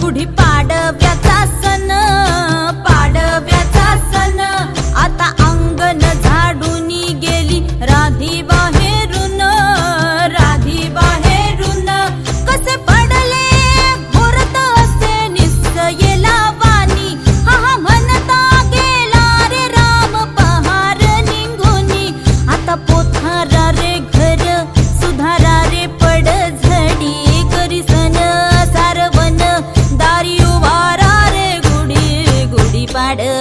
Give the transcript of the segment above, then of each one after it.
गुढी पाडव्याचा सण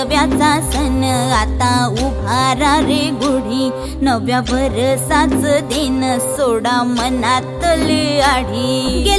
नव्याचा सण आता उभारा रे गुढी. नव्या वरसाच दिन सोडा मनातली आढी.